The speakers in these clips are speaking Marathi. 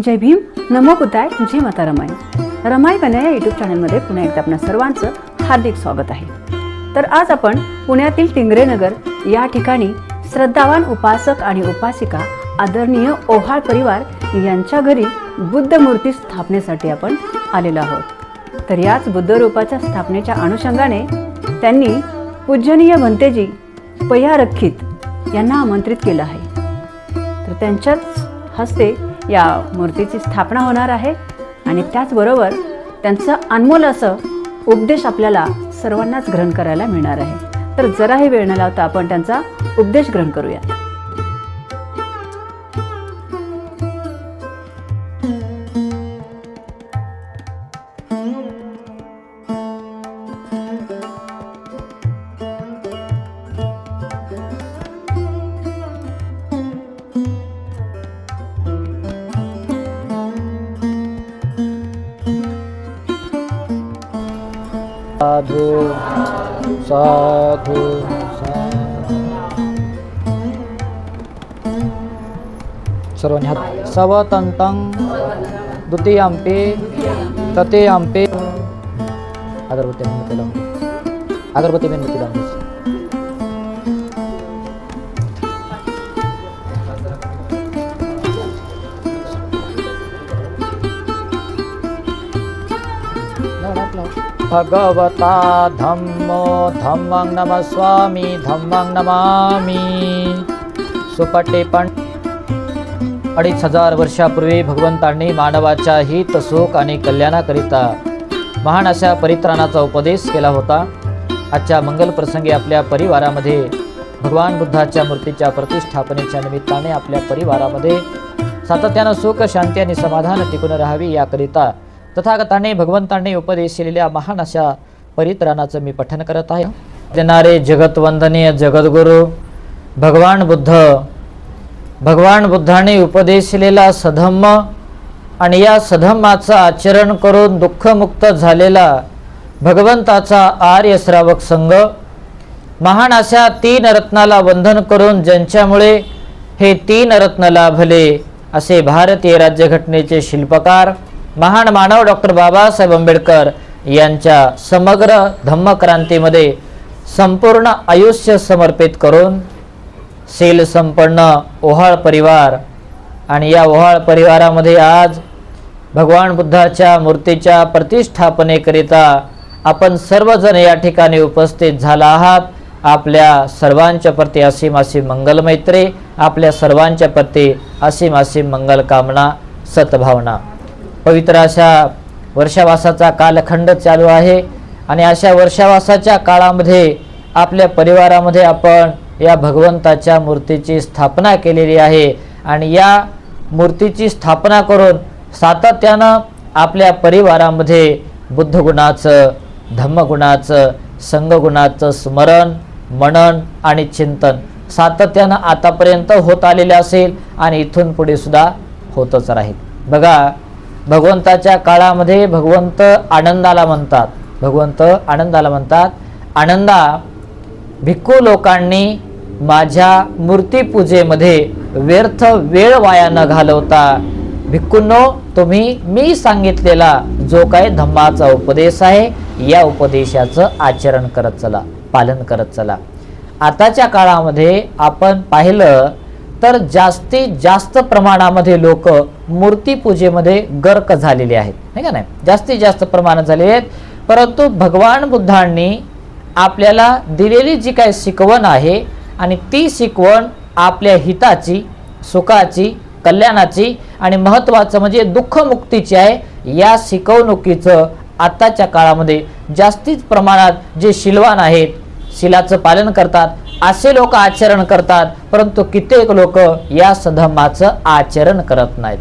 जय भीम नमो बुद्धाय जय माता रमाई. रमाई कन्या या यूट्यूब चॅनलमध्ये पुन्हा एकदा आपल्या सर्वांचं हार्दिक स्वागत आहे. तर आज आपण पुण्यातील टिंगरेनगर या ठिकाणी श्रद्धावान उपासक आणि उपासिका आदरणीय ओहाळ परिवार यांच्या घरी बुद्ध मूर्ती स्थापनेसाठी आपण आलेलो आहोत. तर याच बुद्ध रूपाच्या स्थापनेच्या अनुषंगाने त्यांनी पूजनीय भंतेजी पया यांना आमंत्रित केलं आहे. तर त्यांच्याच हस्ते या मूर्तीची स्थापना होणार आहे. आणि त्याचबरोबर त्यांचं अनमोल असं उपदेश आपल्याला सर्वांनाच ग्रहण करायला मिळणार आहे. तर जराही वेळ न लावता आपण त्यांचा उपदेश ग्रहण करूया सर्वांनी हात सवतंतं द्वितीयांपे तृतीयांपे अगरबत्ती मेणबत्ती लावून अगरबत्ती मेणबत्ती लावून द्यायची. भगवता धम्मो धम्मं नमस्वामी धम्मं नमामि सुपाटे पण. अडीच हजार वर्षापूर्वी भगवंतांनी मानवाच्या हित सुख आणि कल्याणाकरिता महान अशा परित्राणाचा उपदेश केला होता. आजच्या मंगल प्रसंगी आपल्या परिवारामध्ये भगवान बुद्धाच्या मूर्तीच्या प्रतिष्ठापनेच्या निमित्ताने आपल्या परिवारामध्ये सातत्यानं सुख शांती आणि समाधान टिकून राहावी याकरिता तथागताने भगवंतांनी उपदेश केलेल्या महान अशा परित्राणाचं मी पठन करत आहे. देणारे जगतवंदनीय जगद्गुरु भगवान बुद्ध भगवान बुद्धाने उपदेशलेला सधम्म आणि या सधम्माचं आचरण करून दुःखमुक्त झालेला भगवंताचा आर्य श्रावक संघ महान अशा तीन रत्नाला वंदन करून ज्यांच्यामुळे हे तीन रत्न लाभले असे भारतीय राज्यघटनेचे शिल्पकार महान मानव डॉक्टर बाबासाहेब आंबेडकर यांच्या समग्र धम्मक्रांतीमध्ये संपूर्ण आयुष्य समर्पित करून शील संपन्न ओहाळ परिवार. आणि या ओहाळ परिवारामध्ये आज भगवान बुद्धाच्या मूर्तीच्या प्रतिष्ठापनेकरिता आपण सर्वजण या ठिकाणी उपस्थित झाला आहात. आपल्या सर्वांच्या प्रती असीम असीम मंगल मैत्री आपल्या सर्वांच्या प्रती असीम असीम मंगल कामना सद्भावना. पवित्र अशा वर्षावासाचा कालखंड चालू आहे. आणि अशा वर्षावासाच्या काळामध्ये आपल्या परिवारामध्ये आपण या भगवंताच्या मूर्तीची स्थापना केलेली आहे. आणि या मूर्तीची स्थापना करून सातत्यानं आपल्या परिवारामध्ये बुद्धगुणाचं धम्मगुणाचं संघगुणाचं स्मरण मनन आणि चिंतन सातत्यानं आतापर्यंत होत आलेले असेल आणि इथून पुढे सुद्धा होतच राहील. बघा भगवंताच्या काळामध्ये भगवंत आनंदाला म्हणतात. भगवंत आनंदाला म्हणतात आनंदा भिक्खू लोकांनी माझ्या मूर्तीपूजेमध्ये व्यर्थ वेळ वाया न घालवता भिक्खूंनो तुम्ही मी सांगितलेला जो काय धम्माचा उपदेश आहे या उपदेशाचं आचरण करत चला पालन करत चला. आताच्या काळामध्ये आपण पाहिलं तर जास्तीत जास्त प्रमाणामध्ये लोक मूर्तीपूजेमध्ये गर्क झालेले आहेत. नाही का नाही? जास्तीत जास्त प्रमाणात झाले आहेत. परंतु भगवान बुद्धांनी आपल्याला दिलेली जी काही शिकवण आहे आणि ती शिकवण आपल्या हिताची सुखाची कल्याणाची आणि महत्त्वाचं म्हणजे दुःखमुक्तीची आहे. या शिकवणुकीचं आताच्या काळामध्ये जास्तीच प्रमाणात जे शिलवान आहेत शिलाचं पालन करतात असे लोक आचरण करतात परंतु कित्येक लोक या सधम्माचं आचरण करत नाहीत.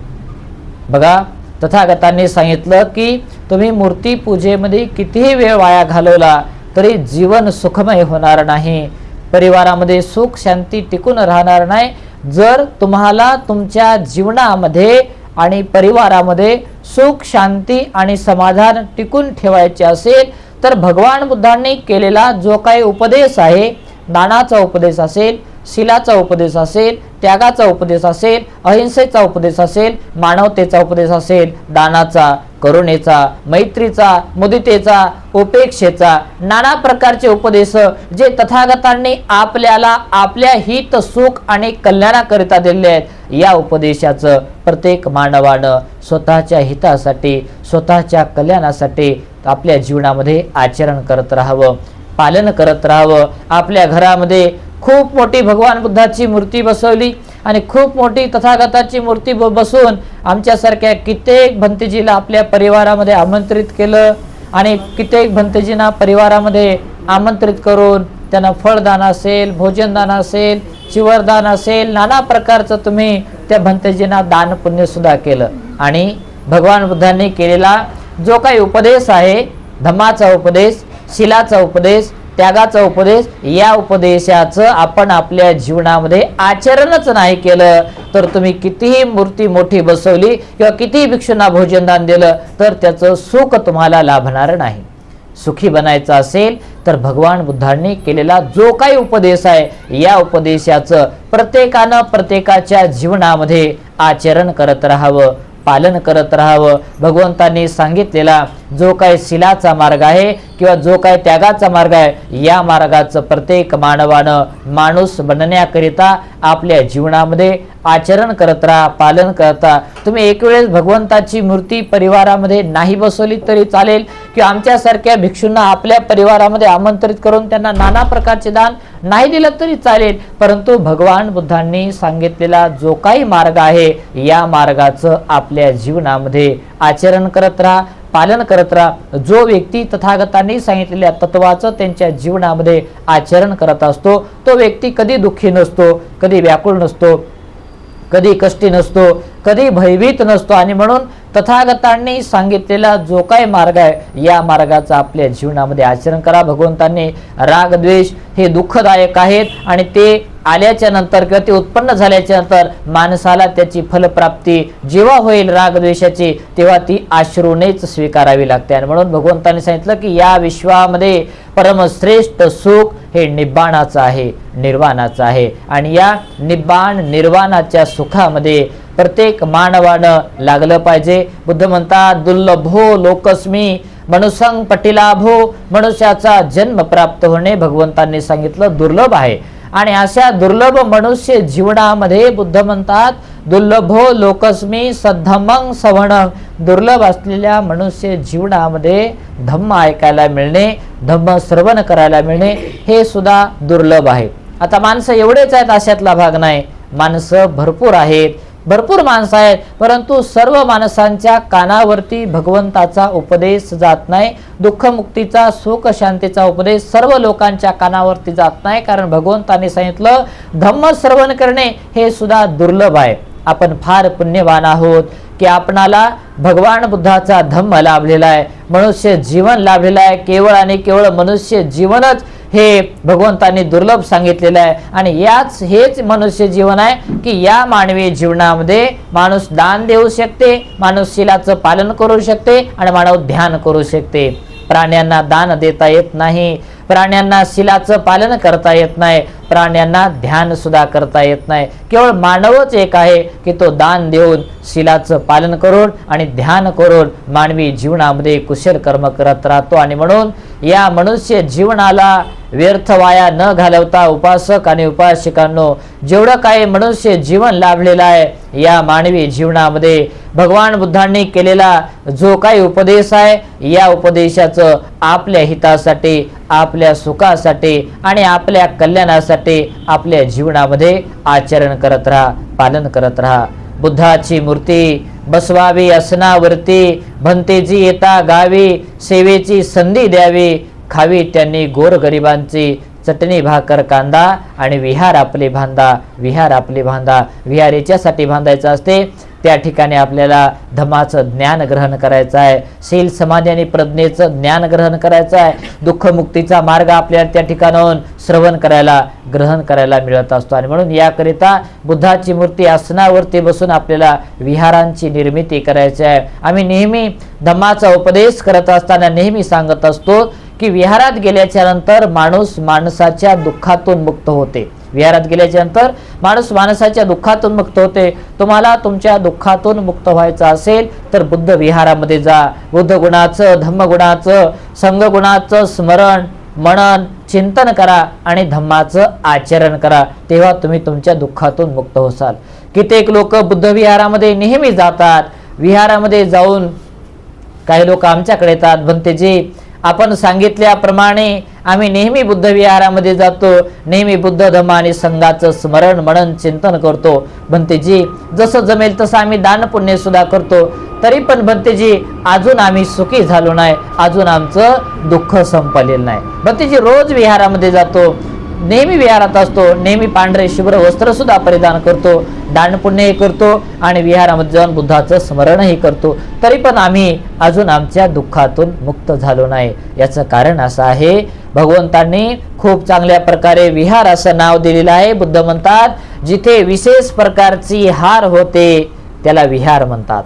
बघा तथागतांनी सांगितलं की तुम्ही मूर्तीपूजेमध्ये कितीही वेळ वाया घालवला तरी जीवन सुखमय होणार नाही. परिवारामध्ये सुख शांती टिकून राहणार नाही. जर तुम्हाला तुमच्या जीवनामध्ये आणि परिवारामध्ये सुख शांती आणि समाधान टिकून ठेवायचे असेल तर भगवान बुद्धांनी केलेला जो काही उपदेश आहे दानाचा उपदेश असेल शिलाचा उपदेश असेल त्यागाचा उपदेश असेल अहिंसेचा उपदेश असेल मानवतेचा उपदेश असेल दानाचा करुणेचा मैत्रीचा मुदितेचा उपेक्षेचा नाना प्रकारचे उपदेश जे तथागतांनी आपल्याला आपल्या हित सुख आणि कल्याणाकरिता दिले आहेत. या उपदेशाचं प्रत्येक मानवानं स्वतःच्या हितासाठी स्वतःच्या कल्याणासाठी आपल्या जीवनामध्ये आचरण करत राहावं पालन करत राहावं आपल्या घरामध्ये खूप मोठी भगवान बुद्धाची मूर्ती बसवली आणि खूप मोठी तथागताची मूर्ती ब- बसवून आमच्यासारख्या कित्येक भंतेजीला आपल्या परिवारामध्ये आमंत्रित केलं आणि कित्येक भंतेजींना परिवारामध्ये आमंत्रित करून त्यांना फळदान असेल भोजनदान असेल चिवरदान असेल नाना प्रकारचं तुम्ही त्या भंतेजींना दान पुण्य सुद्धा केलं. आणि भगवान बुद्धांनी केलेला जो काही उपदेश आहे धम्माचा उपदेश शिलाचा उपदेश त्यागाचा उपदेश या उपदेशाचं आपण आपल्या जीवनामध्ये आचरणच नाही केलं तर तुम्ही कितीही मूर्ती मोठी बसवली किंवा कितीही भिक्षूंना भोजनदान दिलं तर त्याचं सुख तुम्हाला लाभणार नाही. सुखी बनायचं असेल तर भगवान बुद्धांनी केलेला जो काही उपदेश आहे या उपदेशाचं प्रत्येकानं प्रत्येकाच्या जीवनामध्ये आचरण करत राहावं पालन करत राहावं. भगवंतांनी सांगितलेला जो काही शिलाचा मार्ग आहे किंवा जो काही त्यागाचा मार्ग आहे या मार्गाचं प्रत्येक मानवानं माणूस बनण्याकरिता आपल्या जीवनामध्ये आचरण करत राहा पालन करता तुम्ही एक वेळेस भगवंताची मूर्ती परिवारामध्ये नाही बसवली तरी चालेल किंवा आमच्यासारख्या भिक्षूंना आपल्या परिवारामध्ये आमंत्रित करून त्यांना नाना प्रकारचे दान नाही दिलं तरी चालेल. परंतु भगवान बुद्धांनी सांगितलेला जो काही मार्ग आहे या मार्गाचं आपल्या जीवनामध्ये आचरण करत राहा. पालन करत राहा. जो व्यक्ती तथागतांनी सांगितलेल्या तत्वाचं त्यांच्या जीवनामध्ये आचरण करत असतो तो व्यक्ती कधी दुःखी नसतो कधी व्याकुळ नसतो कधी कष्टी नसतो कधी भयभीत नसतो. आणि म्हणून तथागतांनी सांगितलेला जो काही मार्ग आहे या मार्गाचा आपल्या जीवनामध्ये आचरण करा. भगवंतांनी राग द्वेष हे दुःखदायक आहेत. आणि ते आल्याच्यानंतर किंवा ते उत्पन्न झाल्याच्यानंतर माणसाला त्याची फलप्राप्ती जेव्हा होईल राग द्वेषाची तेव्हा ती आश्रूनेच स्वीकारावी लागते. आणि म्हणून भगवंतांनी सांगितलं की या विश्वामध्ये परमश्रेष्ठ सुख हे निब्बाणाचं आहे निर्वाणाचं आहे. आणि या निब्बाण निर्वाणाच्या सुखामध्ये प्रत्येक मानवानं लागलं पाहिजे. बुद्ध म्हणतात दुर्लभो लोकस्मी मनुसंग पटिलाभो मनुष्याचा जन्म प्राप्त होणे भगवंतांनी सांगितलं दुर्लभ आहे. आणि अशा दुर्लभ मनुष्य जीवनामध्ये बुद्ध म्हणतात दुर्लभो लोकस्मी सद्धमंग सवण. दुर्लभ असलेल्या मनुष्य जीवनामध्ये धम्म ऐकायला मिळणे धम्म श्रवण करायला मिळणे हे सुद्धा दुर्लभ आहे. आता माणसं एवढेच आहेत अशातला भाग नाही. माणसं भरपूर आहेत. भरपूर माणसं आहेत परंतु सर्व माणसांच्या कानावरती भगवंताचा उपदेश जात नाही दुःखमुक्तीचा सुखशांतीचा उपदेश सर्व लोकांच्या कानावरती जात नाही कारण भगवंताने सांगितलं धम्म श्रवण करणे हे सुद्धा दुर्लभ आहे. आपण फार पुण्यवान आहोत की आपणाला भगवान बुद्धाचा धम्म लाभलेला आहे. मनुष्य जीवन लाभलेलं आहे. केवळ आणि केवळ मनुष्य जीवनच हे भगवंतांनी दुर्लभ सांगितलेलं आहे. आणि याच हेच मनुष्य जीवन आहे की या मानवी जीवनामध्ये माणूस दान देऊ शकते माणूस शिलाचं पालन करू शकते आणि मानव ध्यान करू शकते. प्राण्यांना दान देता येत नाही प्राण्यांना शिलाचं पालन करता येत नाही प्राण्यांना ध्यान सुद्धा करता येत नाही. केवळ मानवच एक आहे की तो दान देऊन शिलाचं पालन करून आणि ध्यान करून मानवी जीवनामध्ये कुशल कर्म करत राहतो. आणि म्हणून या मनुष्य जीवनाला व्यर्थ वाया न घालवता उपासक आणि उपासिकांनो जेवढं काही मनुष्य जीवन लाभलेलं आहे या मानवी जीवनामध्ये भगवान बुद्धांनी केलेला जो काही उपदेश आहे या उपदेशाचं आपल्या हितासाठी आपल्या सुखासाठी आणि आपल्या कल्याणासाठी आपल्या जीवनामध्ये आचरण करत राहा पालन करत राहा. बुद्धाची मूर्ती बसवावी असनावरती भंतेजी येता गावी सेवेची संधी द्यावी खावी त्यांनी गोरगरिबांची चटणी भाकर कांदा आणि विहार आपले बांधा विहार आपले बांधा विहार याच्यासाठी बांधायचं असते. त्या ठिकाणी आपल्याला धमाचं ज्ञान ग्रहण करायचं आहे. शील समाधी आणि प्रज्ञेचं ज्ञान ग्रहण करायचं आहे. दुःखमुक्तीचा मार्ग आपल्याला त्या ठिकाणाहून श्रवण करायला ग्रहण करायला मिळत असतो. आणि म्हणून याकरिता बुद्धाची मूर्ती आसनावरती बसून आपल्याला विहारांची निर्मिती करायची आहे. आम्ही नेहमी धम्माचा उपदेश करत असताना नेहमी सांगत असतो की विहारात गेल्याच्यानंतर माणूस माणसाच्या दुःखातून मुक्त होते. विहारात गेल्याच्यानंतर माणूस माणसाच्या दुःखातून मुक्त होते. तुम्हाला तुमच्या दुःखातून मुक्त व्हायचं असेल तर बुद्ध विहारामध्ये जा. बुद्ध गुणाचं धम्मगुणाचं संघगुणाचं स्मरण मनन चिंतन करा आणि धम्माचं आचरण करा. तेव्हा तुम्ही तुमच्या दुःखातून मुक्त होसाल. कित्येक लोक बुद्ध विहारामध्ये नेहमी जातात. विहारामध्ये जाऊन काही लोक आमच्याकडे येतात. म्हणते जी आपण सांगितल्याप्रमाणे आम्ही नेहमी बुद्धविहारामध्ये जातो नेहमी बुद्ध धम्म आणि संघाचं स्मरण मनन चिंतन करतो. भंतेजी जसं जमेल तसं आम्ही दान पुण्य सुद्धा करतो. तरी पण भंतेजी अजून आम्ही सुखी झालो नाही. अजून आमचं दुःख संपलेलं नाही. भंतेजी रोज विहारामध्ये जातो. नेहमी विहारात असतो नेहमी पांढरे शुभ्र वस्त्र सुद्धा परिधान करतो दानपुण्यही करतो आणि विहारामध्ये जाऊन बुद्धाचं स्मरणही करतो. तरी पण आम्ही अजून आमच्या दुःखातून मुक्त झालो नाही. याचं कारण असं आहे भगवंतांनी खूप चांगल्या प्रकारे विहार असं नाव दिलेलं आहे. बुद्ध म्हणतात जिथे विशेष प्रकारची हार होते त्याला विहार म्हणतात.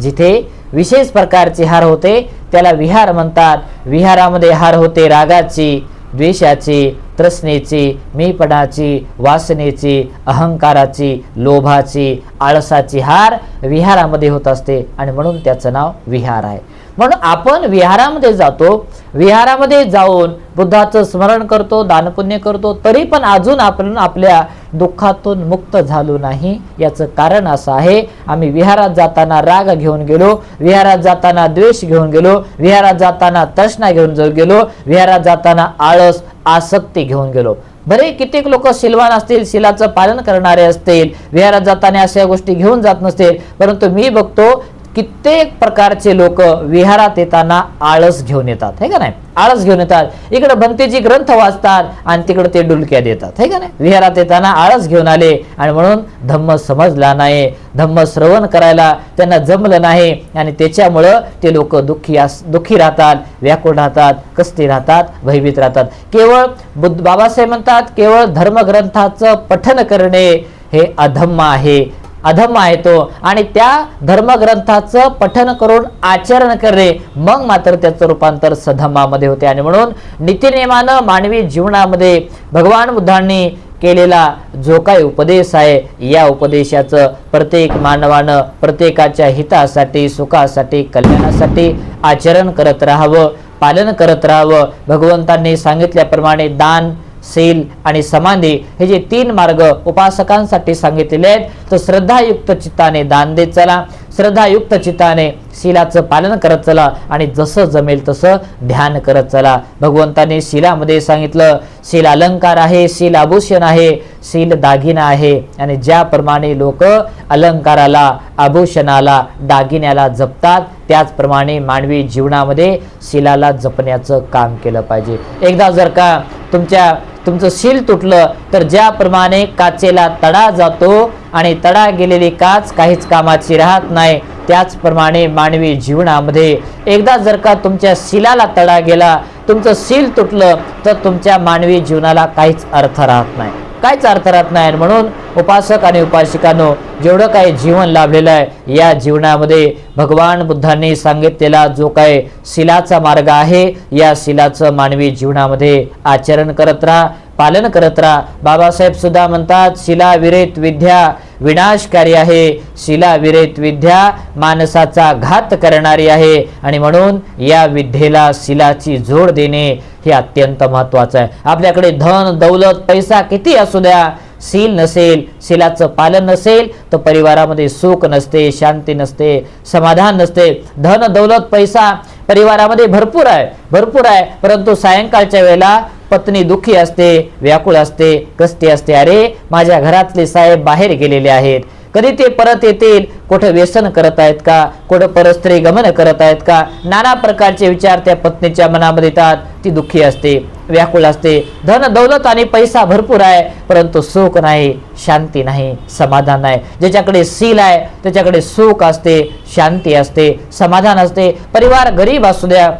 जिथे विशेष प्रकारची हार होते त्याला विहार म्हणतात. विहारामध्ये हार होते रागाची द्वेषाची तृष्णेची मीपणाची वासनेची अहंकाराची लोभाची आळसाची हार विहारामध्ये होत असते आणि म्हणून त्याचं नाव विहार आहे. म्हणून आपण विहारामध्ये जातो विहारामध्ये जाऊन बुद्धाचं स्मरण करतो दानपुण्य करतो तरी पण अजून आपण आपल्या दुःखातून मुक्त झालो नाही. याचं कारण असं आहे आम्ही विहारात जाताना राग घेऊन गेलो विहारात जाताना द्वेष घेऊन गेलो विहारात जाताना तृष्णा घेऊन जो गेलो विहारात जाताना आळस आसक्ती घेऊन गेलो. बरे कित्येक लोक शिलवान असतील शिलाचं पालन करणारे असतील विहारात जाताना अशा गोष्टी घेऊन जात नसतील परंतु मी बघतो कित्येक प्रकारचे लोक विहारात येताना आळस घेऊन येतात हे का नाही? आळस घेऊन येतात. इकडे भंतेजी ग्रंथ वाचतात आणि तिकडे ते डुलक्या देतात हे का नाही? विहारात येताना आळस घेऊन आले आणि म्हणून धम्म समजला नाही. धम्म श्रवण करायला त्यांना जमलं नाही आणि त्याच्यामुळं ते लोक दुःखी अस दुःखी राहतात व्याकुळ राहतात कस्ती राहतात भयभीत राहतात. केवळ बुद्ध बाबासाहेब म्हणतात केवळ धर्मग्रंथाचं पठन करणे हे अधम्म आहे. अधम आहे तो. आणि त्या धर्मग्रंथाचं पठन करून आचरण करणे मग मात्र त्याचं रूपांतर सधमामध्ये होते. आणि म्हणून नीतिनियमानं मानवी जीवनामध्ये भगवान बुद्धांनी केलेला जो काही उपदेश आहे या उपदेशाचं प्रत्येक मानवानं प्रत्येकाच्या हितासाठी सुखासाठी कल्याणासाठी आचरण करत राहावं पालन करत राहावं. भगवंतांनी सांगितल्याप्रमाणे दान सील आणि समाधी हे जे तीन मार्ग उपासकांसाठी सांगितलेले आहेत तर श्रद्धायुक्त चित्ताने दान देत चला. श्रद्धायुक्त चित्ताने शिलाचं पालन करत चला आणि जसं जमेल तसं ध्यान करत चला. भगवंताने शिलामध्ये सांगितलं शील अलंकार आहे शील आभूषण आहे शील दागिना आहे. आणि ज्याप्रमाणे लोक अलंकाराला आभूषणाला दागिन्याला जपतात त्याचप्रमाणे मानवी जीवनामध्ये शिलाला जपण्याचं काम केलं पाहिजे. एकदा जर का तुमच्या तुमचं शील तुटलं तर ज्याप्रमाणे काचेला तडा जातो आणि तडा गेलेली काच काहीच कामाची राहत नाही. त्याचप्रमाणे मानवी जीवनामध्ये एकदा जर का तुमच्या शिलाला तडा गेला तुमचं शील तुटलं तर तुमच्या मानवी जीवनाला काहीच अर्थ राहत नाही. काहीच अर्थ राहत नाही म्हणून उपासक आणि उपासिकांनो जेवढं काही जीवन लाभलेलं आहे या जीवनामध्ये भगवान बुद्धांनी सांगितलेला जो काही शिलाचा मार्ग आहे या शिलाचं मानवी जीवनामध्ये आचरण करत राहा. पालन करत राहा. बाबासाहेब सुद्धा म्हणतात शिला विरेत विद्या विनाशकारी आहे. शिला विरेत विद्या माणसाचा घात करणारी आहे. आणि म्हणून या विद्येला शिलाची जोड देणे हे अत्यंत महत्वाचं आहे. आपल्याकडे धन दौलत पैसा किती असू द्या. शील नसेल शिलाचं पालन नसेल तर परिवारामध्ये सुख नसते शांती नसते समाधान नसते. धन दौलत पैसा परिवारामध्ये भरपूर आहे भरपूर आहे. परंतु सायंकाळच्या वेळेला पत्नी दुःखी असते व्याकुळ असते कष्टी असते. अरे माझ्या घरातले साहेब बाहेर गेलेले आहेत. कधी ते परत येतील? कुठं व्यसन करत आहेत का? कुठं परस्त्री गमन करत आहेत का? नाना प्रकारचे विचार त्या पत्नीच्या मनामध्ये येतात. ती दुःखी असते व्याकुळ असते. धन दौलत आणि पैसा भरपूर आहे परंतु सुख नाही शांती नाही समाधान नाही. ज्याच्याकडे सील आहे त्याच्याकडे सुख असते शांती असते समाधान असते. परिवार गरीब असू द्या.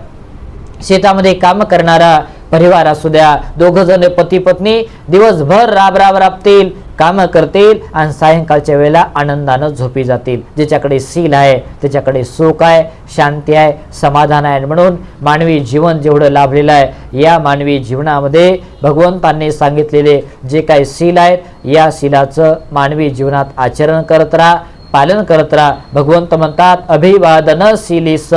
शेतामध्ये काम करणारा परिवार असू द्या दोघ जण पती पत्नी दिवसभर राब राब राबतील कामं करतील आणि सायंकाळच्या वेळेला आनंदानं झोपी जातील. ज्याच्याकडे सील आहे त्याच्याकडे सुख आहे शांती आहे समाधान आहे म्हणून मानवी जीवन जेवढं लाभलेलं आहे या मानवी जीवनामध्ये भगवंतांनी सांगितलेले जे काही सील आहेत या सीलाचं मानवी जीवनात आचरण करत राहा पालन करत राहा. भगवंत म्हणतात अभिवादन सिलीस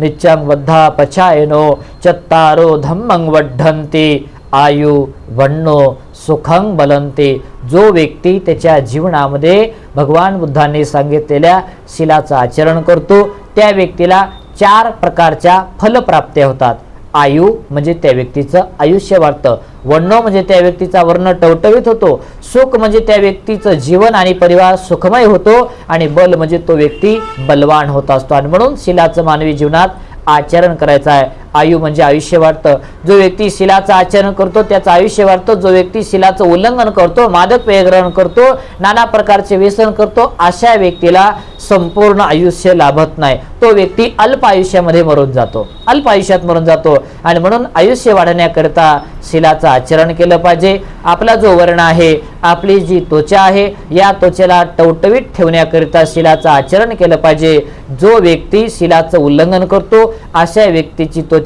నిత్యం वद्धा पचायनो चत्तारो धम्मं वड्ढन्ति आयु वण्णो सुखं बलंते जो व्यक्ती त्याच्या जीवनामध्ये भगवान बुद्धांनी सांगितलेल्या शिलाचं आचरण करतो त्या व्यक्तीला चार प्रकारच्या फलप्राप्त्या होतात. आयु म्हणजे त्या व्यक्तीचं आयुष्य वाढतं. वर्ण म्हणजे त्या व्यक्तीचा वर्ण टवटवीत होतो. सुख म्हणजे त्या व्यक्तीचं जीवन आणि परिवार सुखमय होतो आणि बल म्हणजे तो व्यक्ती बलवान होत असतो. आणि म्हणून शिलाचं मानवी जीवनात आचरण करायचं आहे. आयु म्हणजे आयुष्य वाढतं. जो व्यक्ती शिलाचं आचरण करतो त्याचं आयुष्य वाढतं. जो व्यक्ती शिलाचं उल्लंघन करतो मादक पेय ग्रहण करतो नाना प्रकारचे व्यसन करतो अशा व्यक्तीला संपूर्ण आयुष्य लाभत नाही. तो व्यक्ती अल्प आयुष्यामध्ये मरून जातो. अल्प आयुष्यात मरून जातो. आणि म्हणून आयुष्य वाढण्याकरिता शिलाचं आचरण केलं पाहिजे. आपला जो वर्ण आहे आपली जी त्वचा आहे या त्वचेला टवटवीत ठेवण्याकरिता शिलाचं आचरण केलं पाहिजे. जो व्यक्ती शिलाचं उल्लंघन करतो अशा व्यक्तीची त्वचा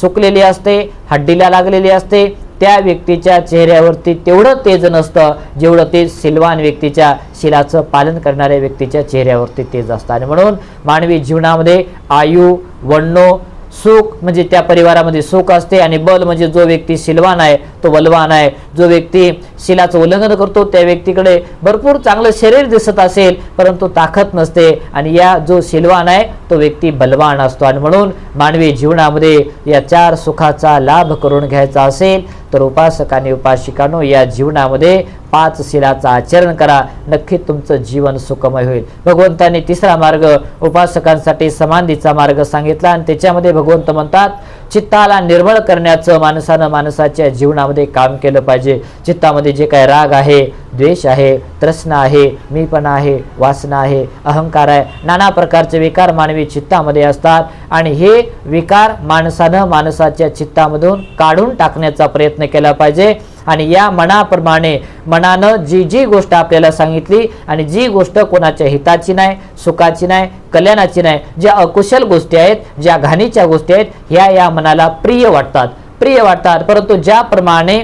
सुकलेली असते हड्डीला लागलेली असते त्या व्यक्तीच्या चेहऱ्यावरती तेवढं तेज नसतं जेवढं ते सिलवान व्यक्तीच्या शिलाचं पालन करणाऱ्या व्यक्तीच्या चेहऱ्यावरती तेज असतं. आणि म्हणून मानवी जीवनामध्ये आयु वण्णो सुख म्हणजे त्या परिवारामध्ये सुख असते आणि बल म्हणजे जो व्यक्ती शिलवान आहे तो बलवान आहे. जो व्यक्ती शिलाचं उल्लंघन करतो त्या व्यक्तीकडे भरपूर चांगलं शरीर दिसत असेल परंतु ताकद नसते. आणि या जो शिलवान आहे तो व्यक्ती बलवान असतो. आणि म्हणून मानवी जीवनामध्ये या चार सुखाचा लाभ करून घ्यायचा असेल तर उपासक आणि उपासिकांनो या जीवनामध्ये पाच शिलाचं आचरण करा. नक्की तुमचं जीवन सुखमय होईल. भगवंताने तिसरा मार्ग उपासकांसाठी समाधीचा मार्ग सांगितला आणि त्याच्यामध्ये भगवंत म्हणतात चित्ताला निर्मळ करण्याचं माणसानं माणसाच्या जीवनामध्ये काम केलं पाहिजे. चित्तामध्ये जे काही राग आहे द्वेष आहे त्रसना आहे मीपणा आहे वासना आहे अहंकार आहे नाना प्रकारचे विकार मानवी चित्तामध्ये असतात. आणि हे विकार माणसानं माणसाच्या चित्तामधून काढून टाकण्याचा प्रयत्न केला पाहिजे. आणि या मनाप्रमाणे मनानं जी जी गोष्ट आपल्याला सांगितली आणि जी गोष्ट कोणाच्या हिताची नाही सुखाची नाही कल्याणाची नाही ज्या अकुशल गोष्टी आहेत ज्या घाणीच्या गोष्टी आहेत ह्या या मनाला प्रिय वाटतात. प्रिय वाटतात परंतु ज्याप्रमाणे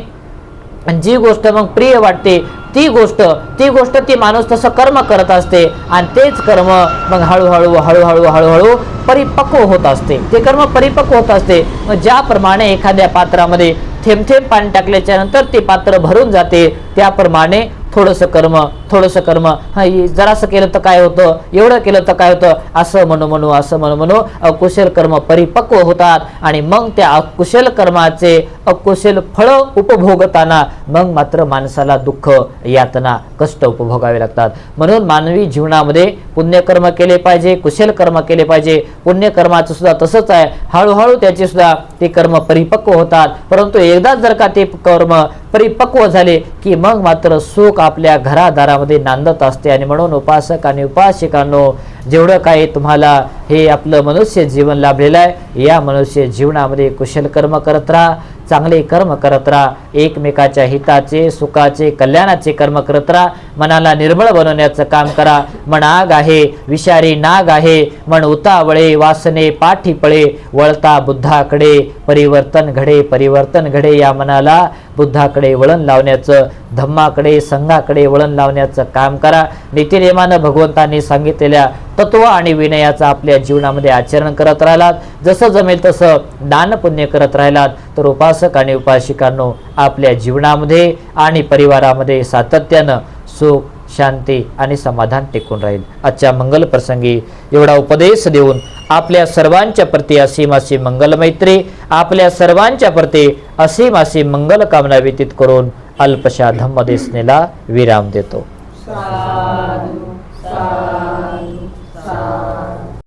जी गोष्ट मग प्रिय वाटते ती गोष्ट ती गोष्ट ती माणूस तसं कर्म करत असते आणि तेच कर्म मग हळूहळू हळूहळू हळूहळू परिपक्व होत असते. ते कर्म परिपक्व होत असते. मग ज्याप्रमाणे एखाद्या पात्रामध्ये थेंब थेंब पाणी टाकल्याच्या नंतर ते पात्र भरून जाते. त्याप्रमाणे थोडंसं कर्म थोडंसं कर्म. हा जरासं केलं तर काय होतं? एवढं केलं तर काय होतं? असं म्हणू म्हणू असं म्हणू म्हणू अकुशल कर्म परिपक्व होतात आणि मग त्या अकुशल कर्माचे अकुशल फळं उपभोगताना मग मात्र माणसाला दुःख यातना कष्ट उपभोगावे लागतात. म्हणून मानवी जीवनामध्ये पुण्यकर्म केले पाहिजे कुशल कर्म केले पाहिजे. पुण्यकर्माचं सुद्धा तसंच आहे. हळूहळू त्याचे सुद्धा ते कर्म परिपक्व होतात. परंतु एकदाच जर का ते कर्म परिपक्व झाले की मग मात्र सुख आपल्या घरादारामध्ये नांदत असते. आणि म्हणून उपासक आणि उपासिकांनो जेवढं काही तुम्हाला हे आपलं मनुष्य जीवन लाभलेलं आहे या मनुष्य जीवनामध्ये कुशल कर्म करत राहा चांगले कर्म करत राहा एकमेकाच्या हिताचे सुखाचे कल्याणाचे कर्म करत राहा मनाला निर्मळ बनवण्याचं काम करा. मन आग आहे विषारी नाग आहे मन उतावळे वासने पाठी पळे वळता बुद्धाकडे परिवर्तन घडे परिवर्तन घडे या मनाला. बुद्धाकडे वळण लावण्याचं धम्माकडे संघाकडे वळण लावण्याचं काम करा. नीतिनियमानं भगवंतांनी सांगितलेल्या तत्व आणि विनयाचा आपल्या जीवनामध्ये आचरण करत राहिलात. जसं जमेल तसं दान पुण्य करत राहिलात. तर उपासक आणि उपासिकांनो आपल्या जीवनामध्ये आणि परिवारामध्ये सातत्यानं सुख शांती आणि समाधान टिकून राहील. आजच्या मंगल प्रसंगी एवढा उपदेश देऊन आपल्या सर्वांच्या प्रती असीम अशी मंगल मैत्री आपल्या सर्वांच्या प्रती असीम अशी मंगल कामना व्यतीत करून अल्पशा धम्मदेशनेला विराम देतो. साधु साधु.